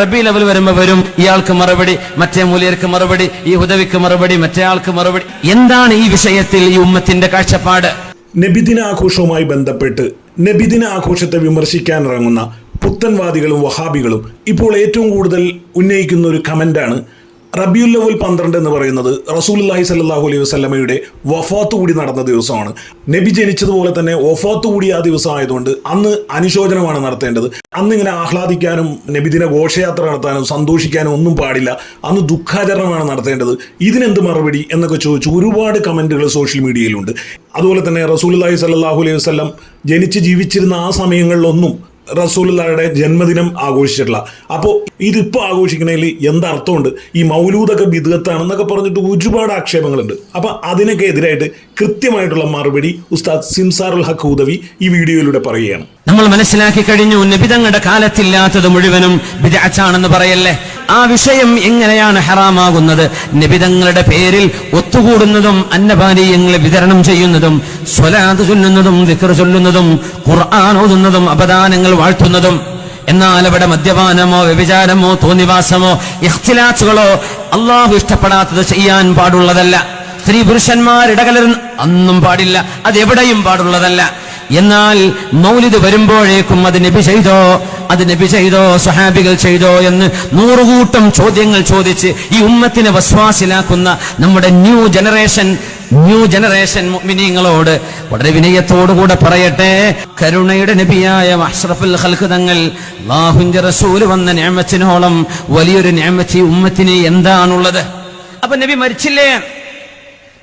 റബി ലെവൽ വരുമ്പോ വരും. ഇയാൾക്ക് മറുപടി മറ്റേ മൂലിയർക്ക് മറുപടി ഈ ഉദവിക്ക് മറുപടി മറ്റേ ആൾക്ക് മറുപടി. എന്താണ് ഈ വിഷയത്തിൽ ഈ ഉമ്മത്തിന്റെ കാഴ്ചപ്പാട്? നബിദിന ആഘോഷവുമായി ബന്ധപ്പെട്ട് നബിദിന ആഘോഷത്തെ വിമർശിക്കാൻ ഇറങ്ങുന്ന പുത്തൻവാദികളും വഹാബികളും ഇപ്പോൾ ഏറ്റവും കൂടുതൽ ഉന്നയിക്കുന്ന ഒരു കമന്റാണ് റബിയുൽ ലവൽ പന്ത്രണ്ട് എന്ന് പറയുന്നത് റസൂലുല്ലാഹി സല്ലാഹു അലൈഹി വസ്ലമയുടെ വഫാത്ത് കൂടി നടന്ന ദിവസമാണ്. നബി ജനിച്ചതുപോലെ തന്നെ വഫാത്ത് കൂടി ആ ദിവസം ആയതുകൊണ്ട് അന്ന് അനുശോചനമാണ് നടത്തേണ്ടത്. അന്ന് ഇങ്ങനെ ആഹ്ലാദിക്കാനും നബിദിന ഘോഷയാത്ര നടത്താനും സന്തോഷിക്കാനും ഒന്നും പാടില്ല. അന്ന് ദുഃഖാചരണമാണ് നടത്തേണ്ടത്. ഇതിനെന്ത് മറുപടി എന്നൊക്കെ ചോദിച്ചു ഒരുപാട് കമന്റുകൾ സോഷ്യൽ മീഡിയയിലുണ്ട്. അതുപോലെ തന്നെ റസൂലുല്ലാഹി സല്ലാഹു അലൈഹി വസ്ലം ജനിച്ച് ജീവിച്ചിരുന്ന ആ സമയങ്ങളിലൊന്നും റസൂലുള്ളായുടെ ജന്മദിനം ആഘോഷിച്ചിട്ടുള്ള. അപ്പോൾ ഇതിപ്പോൾ ആഘോഷിക്കുന്നതിൽ എന്തർത്ഥമുണ്ട് ഈ മൗലൂദൊക്കെ വിദഗത്താണെന്നൊക്കെ പറഞ്ഞിട്ട് ഒരുപാട് ആക്ഷേപങ്ങളുണ്ട്. അപ്പോൾ അതിനൊക്കെ എതിരായിട്ട് കൃത്യമായിട്ടുള്ള മറുപടി ഉസ്താദ് സിംസാറുൽ ഹക്ക് ഉദവി ഈ വീഡിയോയിലൂടെ പറയുകയാണ്. നമ്മൾ മനസ്സിലാക്കി കഴിഞ്ഞു നിബിതങ്ങളുടെ കാലത്തില്ലാത്തത് മുഴുവനും ബിദഅത്താണെന്ന് പറയല്ലേ? ആ വിഷയം എങ്ങനെയാണ് ഹറാമാകുന്നത്? നിബിതങ്ങളുടെ പേരിൽ ഒത്തുകൂടുന്നതും അന്നപാനീയങ്ങൾ വിതരണം ചെയ്യുന്നതും സ്വലാത് ചൊല്ലുന്നതും ദിക്ർ ചൊല്ലുന്നതും ഖുർആൻ ഓതുന്നതും അപദാനങ്ങൾ വാഴ്ത്തുന്നതും എന്നാൽ അവിടെ മദ്യപാനമോ വ്യഭിചാരമോ തോന്നിവാസമോ ഇഖ്തിലാത്തുകളോ അള്ളാഹു ഇഷ്ടപ്പെടാത്തത് ചെയ്യാൻ പാടുള്ളതല്ല. സ്ത്രീ പുരുഷന്മാരിടകലരുന്ന് അന്നും പാടില്ല അതെവിടെയും പാടുള്ളതല്ല. എന്നാൽ മൗലിദ് വരുമ്പോഴേക്കും അത് നബി ചെയ്തോ അത് നബി ചെയ്തോ സഹാബികൾ ചെയ്തോ എന്ന് നൂറുകൂട്ടം ചോദ്യങ്ങൾ ചോദിച്ച് ഈ ഉമ്മത്തിനെ വസ്വാസിലാക്കുന്ന നമ്മുടെ ന്യൂ ജനറേഷൻ ന്യൂ ജനറേഷൻ മിനിങ്ങളോട് വളരെ വിനയത്തോടുകൂടെ പറയട്ടെ. കരുണയുടെ നബിയായ അഷ്റഫുൽ ഹൽഖുതങ്ങൾ തങ്ങൾ അല്ലാഹുവിന്റെ റസൂൽ വന്ന ഞാമത്തിനോളം വലിയൊരു ഞാമത്തി ഉമ്മത്തിന് എന്താണുള്ളത്? അപ്പൊ നബി മരിച്ചില്ലേ?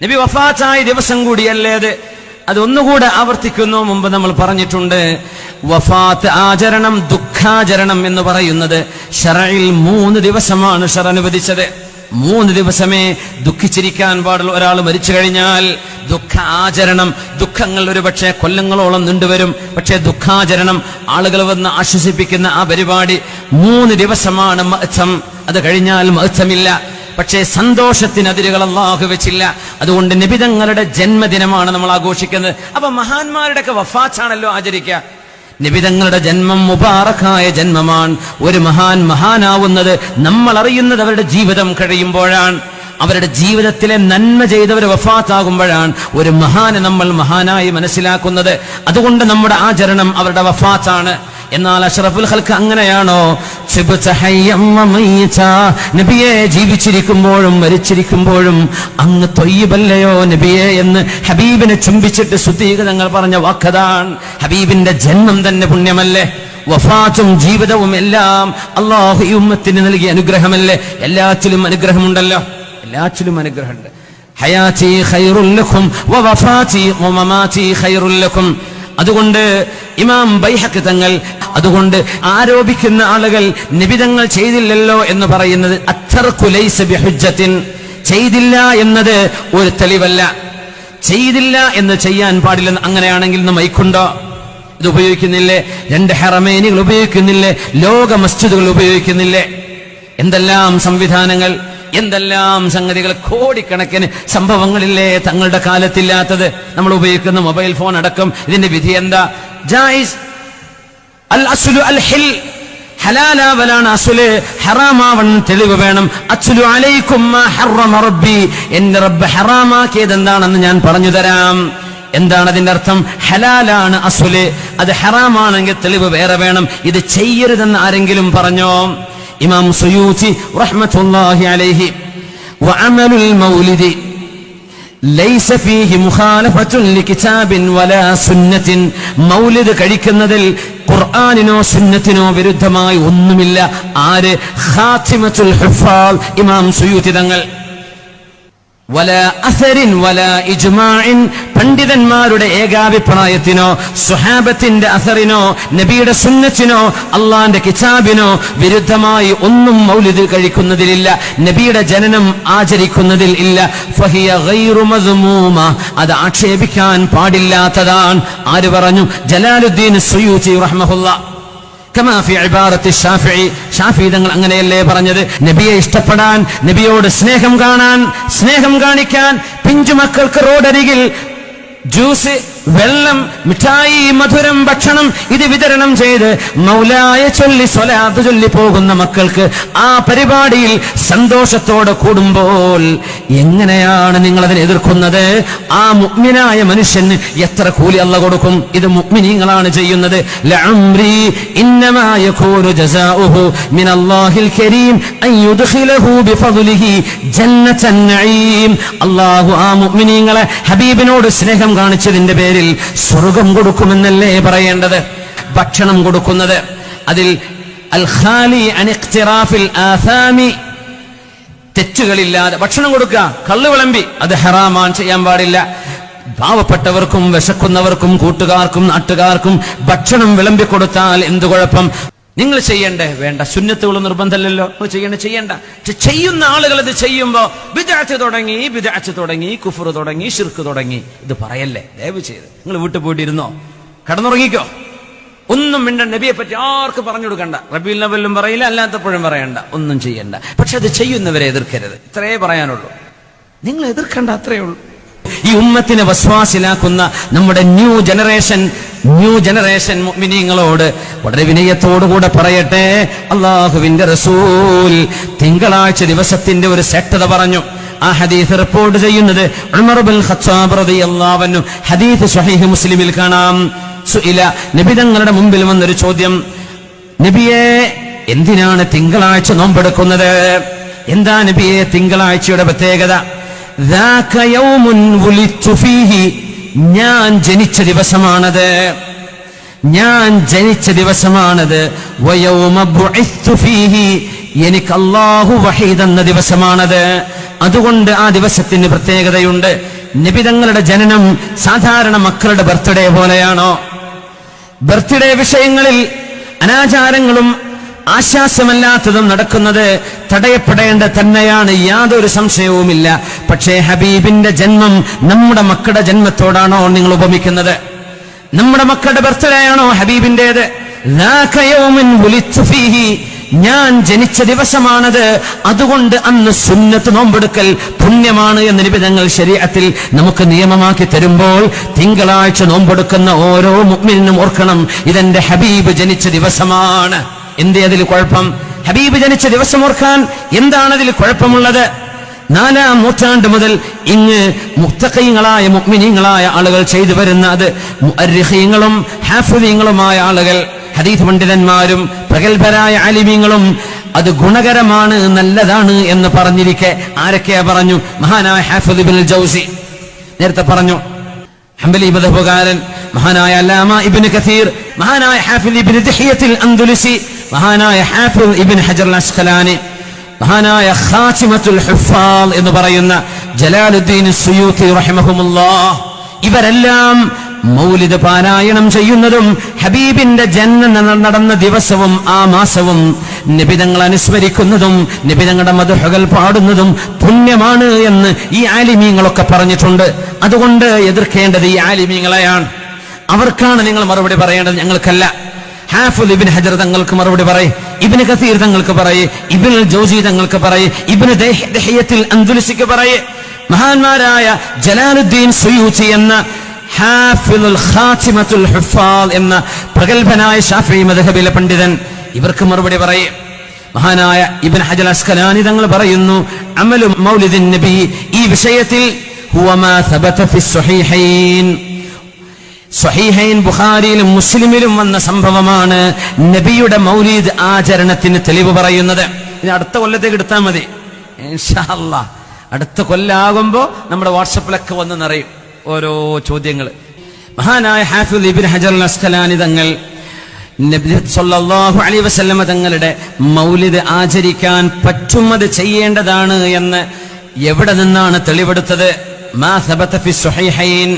നബി വഫാത്തായ ദിവസം കൂടിയല്ലേ അത്? അതൊന്നുകൂടെ ആവർത്തിക്കുന്നു. മുമ്പ് നമ്മൾ പറഞ്ഞിട്ടുണ്ട് വഫാത്ത് ആചരണം ദുഃഖാചരണം എന്ന് പറയുന്നത് ഷറയിൽ മൂന്ന് ദിവസമാണ് ഷറ അനുവദിച്ചത്. മൂന്ന് ദിവസമേ ദുഃഖിച്ചിരിക്കാൻ പാടുള്ള ഒരാൾ മരിച്ചു കഴിഞ്ഞാൽ ദുഃഖ ആചരണം ദുഃഖങ്ങൾ ഒരു പക്ഷേ കൊല്ലങ്ങളോളം നീണ്ടുവരും. പക്ഷേ ദുഃഖാചരണം ആളുകൾ വന്ന് ആശ്വസിപ്പിക്കുന്ന ആ പരിപാടി മൂന്ന് ദിവസമാണ് മഹത്സം അത് കഴിഞ്ഞാൽ മഹത്സമില്ല പക്ഷേ സന്തോഷത്തിന് അതിരുകൾ അള്ളാഹു വെച്ചില്ല. അതുകൊണ്ട് നിബിതങ്ങളുടെ ജന്മദിനമാണ് നമ്മൾ ആഘോഷിക്കുന്നത്. അപ്പൊ മഹാന്മാരുടെ ഒക്കെ വഫാച്ചാണല്ലോ ആചരിക്കുക. നിബിതങ്ങളുടെ ജന്മം മുബാറക്കായ ജന്മമാണ്. ഒരു മഹാൻ മഹാനാവുന്നത് നമ്മൾ അറിയുന്നത് അവരുടെ ജീവിതം കഴിയുമ്പോഴാണ്. അവരുടെ ജീവിതത്തിലെ നന്മ ചെയ്തവർ വഫാത്താകുമ്പോഴാണ് ഒരു മഹാനെ നമ്മൾ മഹാനായി മനസ്സിലാക്കുന്നത്. അതുകൊണ്ട് നമ്മുടെ ആചരണം അവരുടെ വഫാത്താണ്. എന്നാൽ അഷറഫുൽ ഹൽക്ക് അങ്ങനെയാണോ. നബിയെ ജീവിച്ചിരിക്കുമ്പോഴും മരിച്ചിരിക്കുമ്പോഴും അങ്ങ് തൊയ്യബല്ലയോ നബിയെ എന്ന് ഹബീബിനെ ചുംബിച്ചിട്ട് സുദ്ധീകതങ്ങൾ പറഞ്ഞ വാക്കതാണ്. ഹബീബിന്റെ ജന്മം തന്നെ പുണ്യമല്ലേ? വഫാത്തും ജീവിതവും എല്ലാം അള്ളാഹു ഉമ്മത്തിന് നൽകിയ അനുഗ്രഹമല്ലേ? എല്ലാത്തിലും അനുഗ്രഹമുണ്ടല്ലോ? എല്ലാത്തിലും അനുഗ്രഹമുണ്ട്. ഹയാറ്റി ഖൈറുൽ ലക്കും മമാറ്റി വമമാതി ഖൈറുൽ ലക്കും അതുകൊണ്ട് ഇമാം ബൈഹക്ക് തങ്ങൾ അതുകൊണ്ട് ആരോപിക്കുന്ന ആളുകൾ നിബിതങ്ങൾ ചെയ്തില്ലല്ലോ എന്ന് പറയുന്നത് അത്തർ ലൈസ ബിഹുജത്തിൻ ചെയ്തില്ല എന്നത് ഒരു തെളിവല്ല. ചെയ്തില്ല എന്ന് ചെയ്യാൻ പാടില്ല അങ്ങനെയാണെങ്കിൽ ഇന്ന് മൈക്കുണ്ടോ? ഇത് ഉപയോഗിക്കുന്നില്ലേ? രണ്ട് ഹെറമേനികൾ ഉപയോഗിക്കുന്നില്ലേ? ലോക മസ്ജിദുകൾ ഉപയോഗിക്കുന്നില്ലേ? എന്തെല്ലാം സംവിധാനങ്ങൾ എന്തെല്ലാം സംഗതികൾ കോടിക്കണക്കിന് സംഭവങ്ങളില്ലേ തങ്ങളുടെ കാലത്തില്ലാത്തത്. നമ്മൾ ഉപയോഗിക്കുന്ന മൊബൈൽ ഫോൺ അടക്കം ഇതിന്റെ വിധി എന്താ? ജായിസ് അൽ അസുലു അൽ ഹിൽ. ഹലാലാവലാണ് അസുൽ. ഹറാമാവൺ തെളിവ് വേണം. അച്ചുലു അലൈക്കും റബ്ബി. എന്റെ റബ്ബ് ഹറാമാക്കിയത് എന്താണെന്ന് ഞാൻ പറഞ്ഞു തരാം. എന്താണ് അതിന്റെ അർത്ഥം? ഹലാലാണ് അസുൽ. അത് ഹറാമാണെങ്കിൽ തെളിവ് വേറെ വേണം. ഇത് ചെയ്യരുതെന്ന് ആരെങ്കിലും പറഞ്ഞോ? ഇമാം സുയൂത്തി റഹ്മത്തുള്ളാഹി അലൈഹി. വഅമലുൽ المولد ലൈസ ഫീഹി മുഖാലഫത്തുൻ ലികിതാബിൻ വലാ സുന്നത്തിൻ. മൗലിദ് കഴിക്കുന്നതിൽ ഖുർആനിനോ സുന്നത്തിനോ വിരുദ്ധമായി ഒന്നുമില്ല. ആര്? ഖാത്തിമത്തുൽ ഹുഫാൽ ഇമാം സുയൂത്തി തങ്ങൾ. വല അസരിൻ വല ഇജ്മാഇൻ. പണ്ഡിതന്മാരുടെ ഏകാഭിപ്രായത്തിനോ സുഹാബത്തിന്റെ അസറിനോ നബിയുടെ സുന്നത്തിനോ അള്ളാന്റെ കിതാബിനോ വിരുദ്ധമായി ഒന്നും മൗലിദ് കഴിക്കുന്നതിലില്ല. നബിയുടെ ജനനം ആചരിക്കുന്നതിൽ ഇല്ല. ഫഹിയ അത് ആക്ഷേപിക്കാൻ പാടില്ലാത്തതാണ്. ആര് പറഞ്ഞു? ജലാലുദ്ദീൻ സുയൂത്തി റഹ്മഹുല്ല. തങ്ങൾ അങ്ങനെയല്ലേ പറഞ്ഞത്? നബിയെ ഇഷ്ടപ്പെടാൻ നബിയോട് സ്നേഹം കാണാൻ സ്നേഹം കാണിക്കാൻ പിഞ്ചു മക്കൾക്ക് റോഡരികിൽ ജ്യൂസ് വെള്ളം മിഠായി മധുരം ഭക്ഷണം ഇത് വിതരണം ചെയ്ത് മൗലായ ചൊല്ലി സ്വലാത്ത് ചൊല്ലി പോകുന്ന മക്കൾക്ക് ആ പരിപാടിയിൽ സന്തോഷത്തോടെ കൂടുമ്പോൾ എങ്ങനെയാണ് നിങ്ങൾ അതിനെ എതിർക്കുന്നത്? ആ മുഗ്മിനായ മനുഷ്യന് എത്ര കൂലി അല്ല കൊടുക്കും? ഇത് മുഗ്മിനീങ്ങളാണ് ചെയ്യുന്നത്. അള്ളാഹു ആ മുഗ്മിനീങ്ങളെ ഹബീബിനോട് സ്നേഹം കാണിച്ചതിന്റെ പേരിൽ സ്വർഗം കൊടുക്കുമെന്നല്ലേ പറയേണ്ടത്? ഭക്ഷണം കൊടുക്കുന്നത്. അതിൽ തെറ്റുകളില്ലാതെ ഭക്ഷണം കൊടുക്കുക. കള്ളു വിളമ്പി. അത് ഹറാമാൻ ചെയ്യാൻ പാടില്ല. പാവപ്പെട്ടവർക്കും വിശക്കുന്നവർക്കും കൂട്ടുകാർക്കും നാട്ടുകാർക്കും ഭക്ഷണം വിളമ്പി കൊടുത്താൽ എന്തു കുഴപ്പം? നിങ്ങൾ ചെയ്യണ്ടേ? വേണ്ട. സുന്നത്തുകൾ നിർബന്ധമല്ലല്ലോ. നിങ്ങൾ ചെയ്യണ്ട ചെയ്യണ്ട. പക്ഷെ ചെയ്യുന്ന ആളുകൾ ഇത് ചെയ്യുമ്പോ വിദാച്ച് തുടങ്ങി വിദാച്ച് തുടങ്ങി കുഫർ തുടങ്ങി ഷിർക്ക് തുടങ്ങി. ഇത് പറയല്ലേ? ദയവ് ചെയ്ത്. നിങ്ങൾ വീട്ടിൽ പോയിട്ടിരുന്നോ? കടന്നുറങ്ങിക്കോ? ഒന്നും മിണ്ട നബിയെ പറ്റി ആർക്ക് പറഞ്ഞു കൊടുക്കണ്ട. റബീൽ നബലും പറയില്ല അല്ലാത്തപ്പോഴും പറയണ്ട. ഒന്നും ചെയ്യണ്ട. പക്ഷെ അത് ചെയ്യുന്നവരെ എതിർക്കരുത്. ഇത്രേ പറയാനുള്ളൂ. നിങ്ങൾ എതിർക്കണ്ട അത്രേ ഉള്ളൂ. ഈ ഉമ്മത്തിനെ വസ്വാസിലാക്കുന്ന നമ്മുടെ ന്യൂ ജനറേഷൻ ന്യൂ ജനറേഷൻ മിനിങ്ങളോട് വളരെ വിനയത്തോടുകൂടെ പറയട്ടെ അള്ളാഹുവിന്റെ റസൂൽ തിങ്കളാഴ്ച ദിവസത്തിന്റെ ഒരു സെട്ടത പറഞ്ഞു ആ ഹദീസ് റിപ്പോർട്ട് ചെയ്യുന്നത് ഉമർ ബിൻ ഖത്താബ് റളിയല്ലാഹു അൻഹു ഹദീസ് സ്വഹീഹ് മുസ്ലിമിൽ കാണാം സുഇല നബി തങ്ങളുടെ മുമ്പിൽ വന്നൊരു ചോദ്യം നബിയെ എന്തിനാണ് തിങ്കളാഴ്ച നോമ്പെടുക്കുന്നത് എന്താ നബിയെ തിങ്കളാഴ്ചയുടെ പ്രത്യേകത ذاك يوم ولدت فيه ഞാൻ ജനിച്ച ദിവസമാണത്. ഞാൻ ജനിച്ച ദിവസമാണത്. എനിക്ക് അള്ളാഹു വഹീദ് എന്ന ദിവസമാണത്. അതുകൊണ്ട് ആ ദിവസത്തിന് പ്രത്യേകതയുണ്ട്. നിബിതങ്ങളുടെ ജനനം സാധാരണ മക്കളുടെ ബർത്ത്ഡേ പോലെയാണോ? ബർത്ത്ഡേ വിഷയങ്ങളിൽ അനാചാരങ്ങളും ആശ്വാസമല്ലാത്തതും നടക്കുന്നത് തടയപ്പെടേണ്ട തന്നെയാണ് യാതൊരു സംശയവുമില്ല. പക്ഷേ ഹബീബിന്റെ ജന്മം നമ്മുടെ മക്കളുടെ ജന്മത്തോടാണോ നിങ്ങൾ ഉപമിക്കുന്നത്? നമ്മുടെ മക്കളുടെ ബർത്ത്ഡേ ആണോ ഹബീബിന്റേത് ഞാൻ ജനിച്ച ദിവസമാണത്. അതുകൊണ്ട് അന്ന് സുന്നത്ത് നോമ്പെടുക്കൽ പുണ്യമാണ് എന്ന നിബിധങ്ങൾ ശരീരത്തിൽ നമുക്ക് നിയമമാക്കി തരുമ്പോൾ തിങ്കളാഴ്ച നോമ്പെടുക്കുന്ന ഓരോ മുഗ്മിനും ഓർക്കണം ഇതെന്റെ ഹബീബ് ജനിച്ച ദിവസമാണ്. എന്തേ അതിൽ കുഴപ്പം? ഹബീബ് ജനിച്ച ദിവസം ഓർക്കാൻ എന്താണ് അതിൽ കുഴപ്പമുള്ളത്? നാലാം നൂറ്റാണ്ട് മുതൽ ഇങ്ങ് മുക്തക്കൈങ്ങളായ മുക്മിനീങ്ങളായ ആളുകൾ ചെയ്തു വരുന്ന അത് അർഹീങ്ങളും ഹാഫുദീങ്ങളുമായ ആളുകൾ ഹദീഫ് പണ്ഡിതന്മാരും പ്രഗത്ഭരായ ആലിമീങ്ങളും അത് ഗുണകരമാണ് നല്ലതാണ് എന്ന് പറഞ്ഞിരിക്കെ ആരൊക്കെയാ പറഞ്ഞു? മഹാനായ ഹാഫുദ് ഇബ്നുൽ ജൗസി നേരത്തെ പറഞ്ഞു ഹംബലി മദഹബുകാരൻ മഹാനായ അല്ലാമ ഇബ്നു കസീർ മഹാനായ ഹാഫിദ് ഇബ്നു ദഹിയത്തിൽ അന്തുലിസി മഹാനായ ഹാഫിദ് ഇബ്നു ഹജർ അസ്ഖലാനി മഹാനായ ഖാസിമത്തുൽ ഹുഫാൽ എന്ന് പറയുന്ന ജലാലുദ്ദീൻ സുയൂത്തി റഹിമഹുമുല്ലാഹ് ഇവരെല്ലാം മൗലിദ് പാരായണം ചെയ്യുന്നതും ഹബീബിന്റെ ജന്മം നടന്ന ദിവസവും ആ മാസവും നിബിതങ്ങൾ അനുസ്മരിക്കുന്നതും നിബിതങ്ങളുടെ മധുഹകൾ പാടുന്നതും പുണ്യമാണ് എന്ന് ഈ ആലിമീങ്ങളൊക്കെ പറഞ്ഞിട്ടുണ്ട്. അതുകൊണ്ട് എതിർക്കേണ്ടത് ഈ ആലിമീങ്ങളെയാണ്. അവർക്കാണ് നിങ്ങൾ മറുപടി പറയേണ്ടത് ഞങ്ങൾക്കല്ല. ഹാഫുൽ ഇബിൻ ഹജർ തങ്ങൾക്ക് മറുപടി പറയും ഇബിന് കസീർ തങ്ങൾക്ക് പറയേ ഇബിൻ ജോജി തങ്ങൾക്ക് പറയേ ഇബിന് ദഹിയത്തിൽ അന്തുലിസിക്ക് പറയേ. മഹാന്മാരായ ജലാലുദ്ദീൻ സുയൂച്ചി എന്ന എന്ന പ്രഗത്ഭനായ ഷാഫി മദഹബിലെ പണ്ഡിതൻ ഇവർക്ക് മറുപടി പറയും. മഹാനായ ഇബൻ ഹജൽ അസ്കലാനി തങ്ങൾ പറയുന്നു അമലു മൗലിദിൻ നബി ഈ വിഷയത്തിൽ സ്വഹീഹൈൻ. ബുഖാരിയിലും മുസ്ലിമിലും വന്ന സംഭവമാണ് നബിയുടെ മൗലീദ് ആചരണത്തിന് തെളിവ് പറയുന്നത്. ഇനി അടുത്ത കൊല്ലത്തേക്ക് എടുത്താൽ മതി. അടുത്ത കൊല്ലാകുമ്പോ നമ്മുടെ വാട്സപ്പിലൊക്കെ വന്ന് നിറയും. ഓരോ ചോദ്യങ്ങൾ. മഹാനായ ഹാഫിദ് ഇബിൻ ഹജർ അസ്കലാനി തങ്ങൾ സൊല്ലാഹു അലൈ വസല്ലമ തങ്ങളുടെ മൗലിദ് ആചരിക്കാൻ പറ്റും ചെയ്യേണ്ടതാണ് എന്ന് എവിടെ നിന്നാണ് തെളിവെടുത്തത്? മാ സബത ഫി സുഹൈഹൈൻ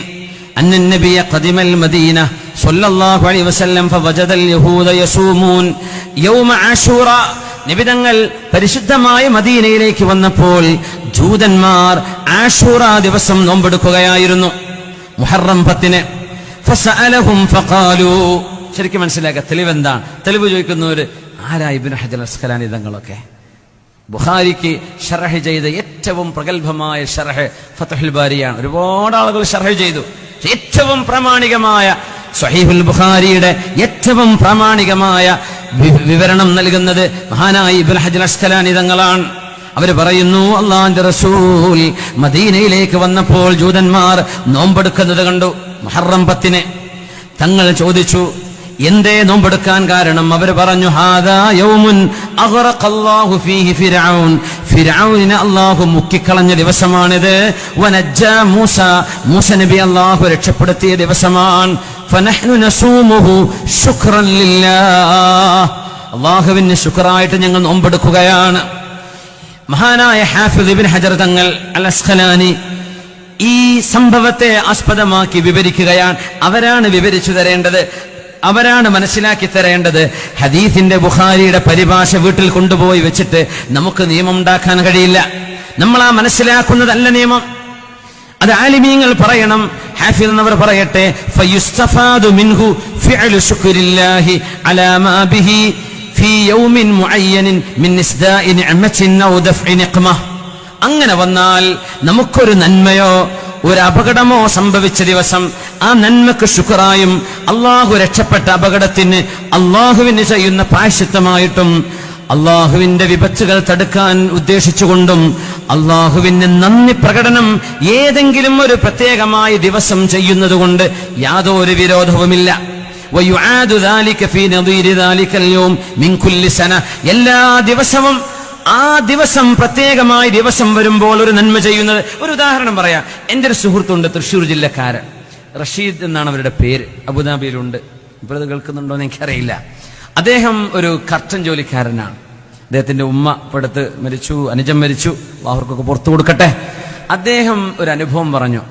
അന്ന നബിയ ഖദിമൽ മദീന സല്ലല്ലാഹു അലൈഹി വസല്ലം ഫവജദൽ യഹൂദ യസൂമൂൻ യൗമ ആശൂറ നിബിതങ്ങൾ പരിശുദ്ധമായ മദീനയിലേക്ക് വന്നപ്പോൾ ജൂതന്മാർ ആഷൂറ ദിവസം നോമ്പെടുക്കുകയായിരുന്നു. മുഹറം പത്തിന്. ശരിക്കും മനസ്സിലാക്കുക തെളിവ് എന്താണ് തെളിവ് ചോദിക്കുന്നവര് ആരാ ഇബ്നു ഹജൽ അസ്കലാനി തങ്ങളൊക്കെ? ബുഖാരിക്ക് ഷറഹ് ചെയ്ത ഏറ്റവും പ്രഗത്ഭമായ ഷർഹ് ഫതഹുൽ ബാരിയാണ്. ഒരുപാട് ആളുകൾ ഷർഹ് ചെയ്തു. ഏറ്റവും പ്രാമാണികമായ സഹീഹുൽ ബുഖാരിയുടെ ഏറ്റവും പ്രാമാണികമായ വിവരണം നൽകുന്നത് മഹാനായ ഇബ്നു ഹജർ അസ്കലാനി തങ്ങളാണ്. അവർ പറയുന്നു അള്ളാന്റെ റസൂൽ മദീനയിലേക്ക് വന്നപ്പോൾ ജൂതന്മാർ നോമ്പെടുക്കുന്നത് കണ്ടു മുഹറം പത്തിന്. തങ്ങൾ ചോദിച്ചു എന്തേ നോമ്പെടുക്കാൻ കാരണം? അവർ പറഞ്ഞു അല്ലാഹു മുക്കിക്കളഞ്ഞ ദിവസമാണിത്. മൂസ മൂസ നബി അല്ലാഹു രക്ഷപ്പെടുത്തിയ ദിവസമാണ്. ഫനഹ്നു നസൂമുഹു ശുക്രൻ അല്ലാഹുവിന് ശുക്രായിട്ട് ഞങ്ങൾ നോമ്പെടുക്കുകയാണ്. മഹാനായ ഹാഫിദ് ഇബ്ൻ ഹജർ തങ്ങൾ അൽ അസ്ഖലാനി ഈ സംഭവത്തെ ആസ്പദമാക്കി വിവരിക്കുകയാണ്. അവരാണ് വിവരിച്ചു തരേണ്ടത് അവരാണ് മനസ്സിലാക്കി തരേണ്ടത്. ഹദീഫിന്റെ ബുഖാരിയുടെ പരിഭാഷ വീട്ടിൽ കൊണ്ടുപോയി വെച്ചിട്ട് നമുക്ക് നിയമം ഉണ്ടാക്കാൻ കഴിയില്ല. നമ്മൾ ആ മനസ്സിലാക്കുന്നതല്ല നിയമം. അത് ആലിമീങ്ങൾ പറയണം. ഹാഫിൽ എന്നവർ പറയട്ടെ മിൻഹു ബിഹി മിൻ അങ്ങനെ വന്നാൽ നമുക്കൊരു നന്മയോ ഒരു അപകടമോ സംഭവിച്ച ദിവസം ആ നന്മക്ക് ശുക്രായും അള്ളാഹു രക്ഷപ്പെട്ട അപകടത്തിന് അള്ളാഹുവിന് ചെയ്യുന്ന പാശ്യത്വമായിട്ടും അള്ളാഹുവിന്റെ വിപത്തുകൾ തടുക്കാൻ ഉദ്ദേശിച്ചുകൊണ്ടും അള്ളാഹുവിന്റെ നന്ദി പ്രകടനം ഏതെങ്കിലും ഒരു പ്രത്യേകമായ ദിവസം ചെയ്യുന്നത് കൊണ്ട് യാതൊരു വിരോധവുമില്ല. എല്ലാ ദിവസവും ആ ദിവസം പ്രത്യേകമായ ദിവസം വരുമ്പോൾ ഒരു നന്മ ചെയ്യുന്നത് ഒരു ഉദാഹരണം പറയാം. എന്റെ ഒരു സുഹൃത്തുണ്ട് തൃശ്ശൂർ ജില്ലക്കാരൻ. റഷീദ് എന്നാണ് അവരുടെ പേര്. അബുദാബിയിലുണ്ട്. ഇപ്പോൾ അത് കേൾക്കുന്നുണ്ടോ എന്ന് എനിക്കറിയില്ല. അദ്ദേഹം ഒരു കർട്ടൻ ജോലിക്കാരനാണ്. അദ്ദേഹത്തിന്റെ ഉമ്മ ഇപ്പടുത്ത് മരിച്ചു അനുജം മരിച്ചു അവർക്കൊക്കെ പുറത്തു കൊടുക്കട്ടെ. അദ്ദേഹം ഒരു അനുഭവം പറഞ്ഞു.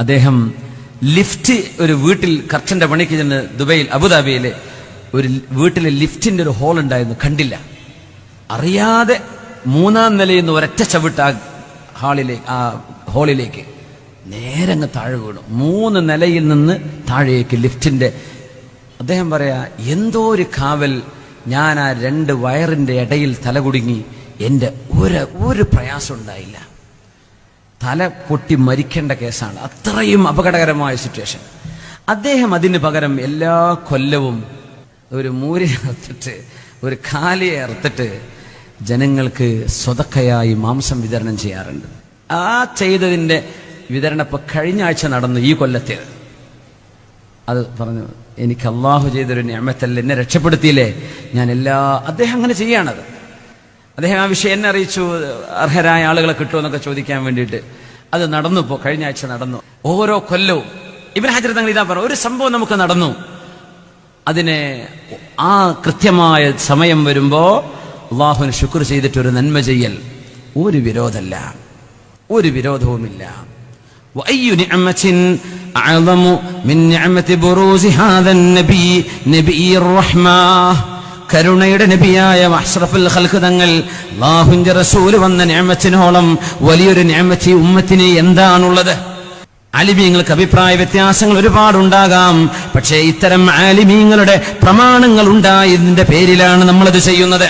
അദ്ദേഹം ലിഫ്റ്റ് ഒരു വീട്ടിൽ കർട്ടന്റെ പണിക്ക് ചെന്ന് ദുബൈയിൽ അബുദാബിയിലെ ഒരു വീട്ടിലെ ലിഫ്റ്റിന്റെ ഒരു ഹോൾ ഉണ്ടായിരുന്നു കണ്ടില്ല. അറിയാതെ മൂന്നാം നിലയിൽ നിന്ന് ഒരൊറ്റ ചവിട്ട് ആ ഹാളിലേക്ക് ആ ഹോളിലേക്ക് നേരങ്ങ് താഴെ വീണു. മൂന്ന് നിലയിൽ നിന്ന് താഴേക്ക് ലിഫ്റ്റിന്റെ അദ്ദേഹം പറയാ എന്തോ ഒരു കാവൽ ഞാൻ ആ രണ്ട് വയറിന്റെ ഇടയിൽ തലകുടുങ്ങി എന്റെ ഒരു ഒരു പ്രയാസം ഉണ്ടായില്ല. തല പൊട്ടി മരിക്കേണ്ട കേസാണ്. അത്രയും അപകടകരമായ സിറ്റുവേഷൻ അദ്ദേഹം അതിന് പകരം എല്ലാ കൊല്ലവും ഒരു മൂരി അറുത്തിട്ട് ഒരു കാലിയെ അറുത്തിട്ട് ജനങ്ങൾക്ക് സ്വതക്കയായി മാംസം വിതരണം ചെയ്യാറുണ്ട്. ആ ചെയ്തതിന്റെ വിതരണം കഴിഞ്ഞ ആഴ്ച നടന്നു ഈ കൊല്ലത്തേത് അത് പറഞ്ഞു എനിക്ക് അള്ളാഹു ചെയ്തൊരു ഞാമത്തല്ല എന്നെ രക്ഷപ്പെടുത്തിയില്ലേ? ഞാൻ എല്ലാ അദ്ദേഹം അങ്ങനെ ചെയ്യാണത്. അദ്ദേഹം ആ വിഷയം എന്നെ അറിയിച്ചു അർഹരായ ആളുകളെ കിട്ടുമെന്നൊക്കെ ചോദിക്കാൻ വേണ്ടിയിട്ട്. അത് നടന്നു പോ കഴിഞ്ഞ ആഴ്ച നടന്നു. ഓരോ കൊല്ലവും. ഇവൻ ഹാജർ തങ്ങൾ ഇതാ പറഞ്ഞു ഒരു സംഭവം നമുക്ക് നടന്നു. അതിനെ ആ കൃത്യമായ സമയം വരുമ്പോ അള്ളാഹുവിന് ശുക്ർ ചെയ്തിട്ടൊരു നന്മ ചെയ്യൽ. ഒരു വിരോധമല്ല ഒരു വിരോധവുമില്ല. أعظم من نعمة بروز هذا النبي نبي الرحمة കരുണയുടെ നബിയായ അഷ്റഫുൽ ഖൽഖ് തങ്ങൾ അല്ലാഹുവിന്റെ റസൂൽ വന്ന നിഅമത്തിനോളം വലിയൊരു നിഅമത്ത് ഈ ഉമ്മത്തിന് എന്താണുള്ളത് ആലിമീങ്ങൾക്ക് അഭിപ്രായ വ്യത്യാസങ്ങൾ ഒരുപാടുണ്ടാകാം പക്ഷേ ഇത്തരം ആലിമീങ്ങളുടെ പ്രമാണങ്ങൾ ഉണ്ടായതിന്റെ പേരിലാണ് നമ്മളത് ചെയ്യുന്നത്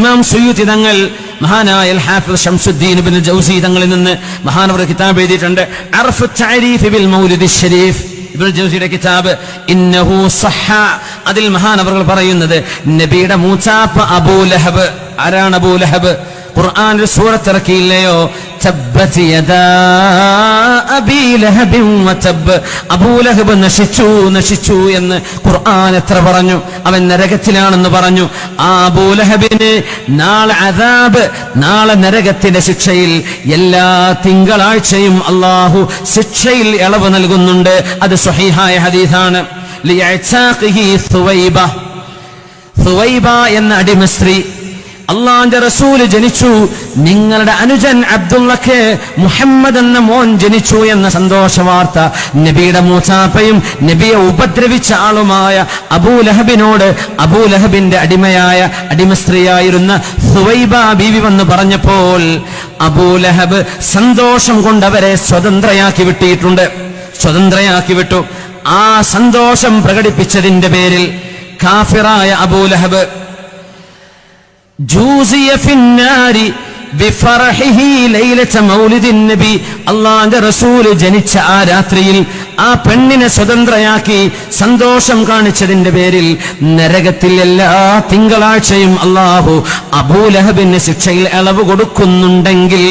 ഇമാം സുയൂത്തി തങ്ങൾ മഹാനായ ഹാഫിദ് ഷംസുദ്ദീൻ ഇബ്നു ജൗസി തങ്ങളിൽ നിന്ന് മഹാനവർ കിതാബ് എഴുതിയിട്ടുണ്ട്. അർഫ് തഅരീഫ് ബിൽ മൗലിദ് ഷരീഫ്. ഇബ്നുൽ ജൗസിയുടെ കിതാബ് ഇന്നഹു സഹ. അതിൽ മഹാനവറുകൾ പറയുന്നത് നബിയുടെ മൂച്ചാപ്പ അബൂ ലഹബ്. ആരാണ് അബൂ ലഹബ്? ഖുർആൻ ഒരു സൂറത്ത് ഇറക്കിയില്ലയോ? അബൂലഹബ് നശിച്ചു നശിച്ചു എന്ന് ഖുർആൻ എത്ര പറഞ്ഞു? അവൻ നരകത്തിലാണെന്ന് പറഞ്ഞു. ആ അബൂലഹബിന് നാളെ അതാബ് നാളെ നരകത്തിന്റെ ശിക്ഷയിൽ എല്ലാ തിങ്കളാഴ്ചയും അള്ളാഹു ശിക്ഷയിൽ ഇളവ് നൽകുന്നുണ്ട്. അത് സ്വഹീഹായ ഹദീസാണ്. ലിയഅ്സാഖിഹി സുവൈബ. സുവൈബ എന്ന അടിമ സ്ത്രീ അള്ളാന്റെ റസൂൽ ജനിച്ചു. നിങ്ങളുടെ അനുജൻ അബ്ദുള്ളക്ക് മുഹമ്മദ് എന്ന മോൻ ജനിച്ചു എന്ന സന്തോഷ വാർത്ത നബിയുടെ മൂസാപ്പയും നബിയെ ഉപദ്രവിച്ച ആളുമായ അബൂലഹബിനോട് അബൂലഹബിന്റെ അടിമയായ അടിമ സ്ത്രീയായിരുന്ന സുവൈബ ബീവി വന്ന് പറഞ്ഞപ്പോൾ അബൂലഹബ് സന്തോഷം കൊണ്ട് അവരെ സ്വതന്ത്രയാക്കി വിട്ടിട്ടുണ്ട്. സ്വതന്ത്രയാക്കി വിട്ടു. ആ സന്തോഷം പ്രകടിപ്പിച്ചതിന്റെ പേരിൽ കാഫിറായ അബൂലഹബ് റസൂൽ ജനിച്ച ആ രാത്രിയിൽ ആ പെണ്ണിനെ സ്വതന്ത്രയാക്കി സന്തോഷം കാണിച്ചതിന്റെ പേരിൽ നരകത്തിൽ എല്ലാ തിങ്കളാഴ്ചയും അള്ളാഹു അബൂലഹബിന് ശിക്ഷയിൽ ഇളവ് കൊടുക്കുന്നുണ്ടെങ്കിൽ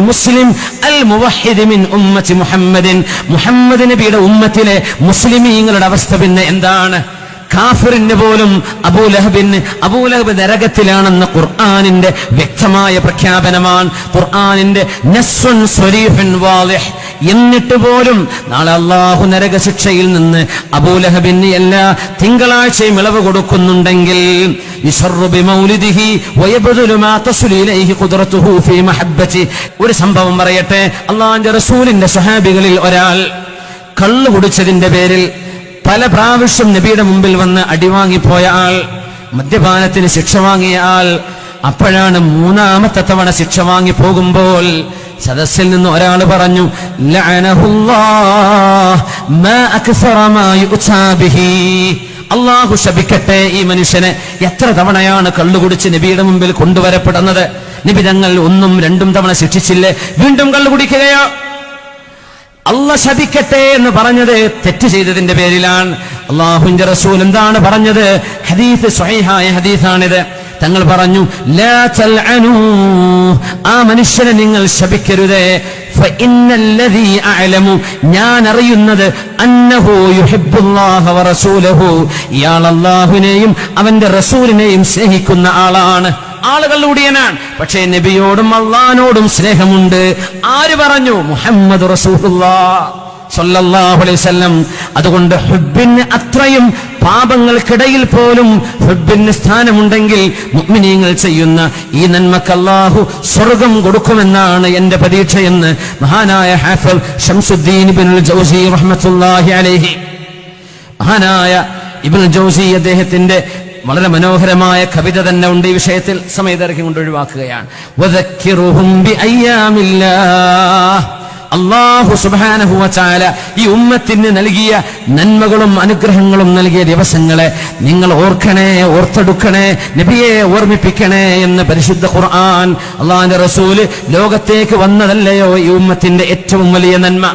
മുസ്ലിം അൽ മുവഹിദിൻ മുഹമ്മദിൻ. മുഹമ്മദ് നബിയുടെ ഉമ്മത്തിലെ മുസ്ലിമീങ്ങളുടെ അവസ്ഥ പിന്നെ എന്താണ്? കാഫിറിന് പോലും അബൂലഹബിന് അബൂലഹബ് നരകത്തിലാണെന്ന ഖുർആാനിന്റെ വ്യക്തമായ പ്രഖ്യാപനമാണ്. ഖുർആാനിന്റെ എന്നിട്ട് പോലും നാളെ അള്ളാഹു നരക ശിക്ഷയിൽ നിന്ന് അബൂലഹബിന് എല്ലാ തിങ്കളാഴ്ചയും ഇളവ് കൊടുക്കുന്നുണ്ടെങ്കിൽ ഒരു സംഭവം പറയട്ടെ അള്ളാഹിന്റെ റസൂലിന്റെ സഹാബികളിൽ ഒരാൾ കള്ളു കുടിച്ചതിന്റെ പേരിൽ പല പ്രാവശ്യം നബിയുടെ മുമ്പിൽ വന്ന് അടിവാങ്ങിപ്പോയ ആൾ മദ്യപാനത്തിന് ശിക്ഷ വാങ്ങിയ ആൾ അപ്പോഴാണ് മൂന്നാമത്തെ തവണ ശിക്ഷ വാങ്ങി പോകുമ്പോൾ സദസ്സിൽ നിന്ന് ഒരാൾ പറഞ്ഞു. അള്ളാഹു ശപിക്കട്ടെ ഈ മനുഷ്യനെ. എത്ര തവണയാണ് കള്ളുകുടിച്ച് നബിയുടെ മുമ്പിൽ കൊണ്ടുവരപ്പെടുന്നത്? നിബിതങ്ങൾ ഒന്നും രണ്ടും തവണ ശിക്ഷിച്ചില്ലേ? വീണ്ടും കള്ളു കുടിക്കുകയോ. അല്ല ശപിക്കട്ടെ എന്ന് പറഞ്ഞത് തെറ്റ് ചെയ്തതിന്റെ പേരിലാണ്. അള്ളാഹുന്റെ റസൂൽ എന്താണ് പറഞ്ഞത്? ഹദീസ് സ്വഹീഹായ ഹദീസാണിത്. തങ്ങൾ പറഞ്ഞു. ആ മനുഷ്യനെ നിങ്ങൾ ശപിക്കരുതേ. ഞാൻ അറിയുന്നത് ഇയാൾ അള്ളാഹുവിനെയും അവന്റെ റസൂലിനെയും സ്നേഹിക്കുന്ന ആളാണ്. ആളുകൾ കൂടിയനാണ് പക്ഷേ നബിയോടും അള്ളഹാനോടും സ്നേഹമുണ്ട്. ആര് പറഞ്ഞു? മുഹമ്മദ് അതുകൊണ്ട് ഹുബിന് അത്രയും പാപങ്ങൾക്കിടയിൽ പോലും ഹുബിന് സ്ഥാനമുണ്ടെങ്കിൽ മുഗ്മിനീങ്ങൾ ചെയ്യുന്ന ഈ നന്മക്ക് സ്വർഗം കൊടുക്കുമെന്നാണ് എന്റെ പ്രതീക്ഷയെന്ന് മഹാനായ ഹാഫൽ ഷംസുദ്ദീൻ ജൗസി മഹാനായ ഇബിൻ ജോസി അദ്ദേഹത്തിന്റെ വളരെ മനോഹരമായ കവിത തന്നെ ഉണ്ട് ഈ വിഷയത്തിൽ. സമയദൈർഘ്യം കൊണ്ട് ഒഴിവാക്കുകയാണ്. അള്ളാഹു സുബ്ഹാനഹു വതആല ഈ ഉമ്മത്തിന് നൽകിയ നന്മകളും അനുഗ്രഹങ്ങളും നൽകിയ ദിവസങ്ങളെ നിങ്ങൾ ഓർക്കണേ ഓർത്തെടുക്കണേ നബിയെ ഓർമ്മിപ്പിക്കണേ എന്ന് പരിശുദ്ധ ഖുർആൻ അള്ളാഹിന്റെ റസൂൽ ലോകത്തേക്ക് വന്നതല്ലയോ ഈ ഉമ്മത്തിന്റെ ഏറ്റവും വലിയ നന്മ?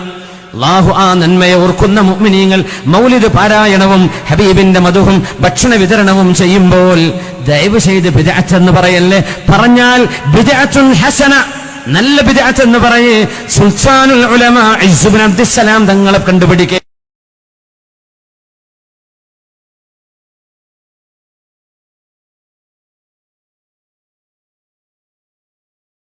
അള്ളാഹു ആ നന്മയെ ഓർക്കുന്ന മുഗ്മിനീങ്ങൾ മൗലിദ് പാരായണവും ഹബീബിന്റെ മധുവും ഭക്ഷണ വിതരണവും ചെയ്യുമ്പോൾ ദയവ് ചെയ്ത് ബിദഅത്ത് എന്ന് പറയല്ലേ? പറഞ്ഞാൽ ഹസന നല്ല ബിദഅത്ത് എന്ന് പറയേ. സുൽത്താനുൽ ഉലമ തങ്ങളെ കണ്ടുപിടിക്കുക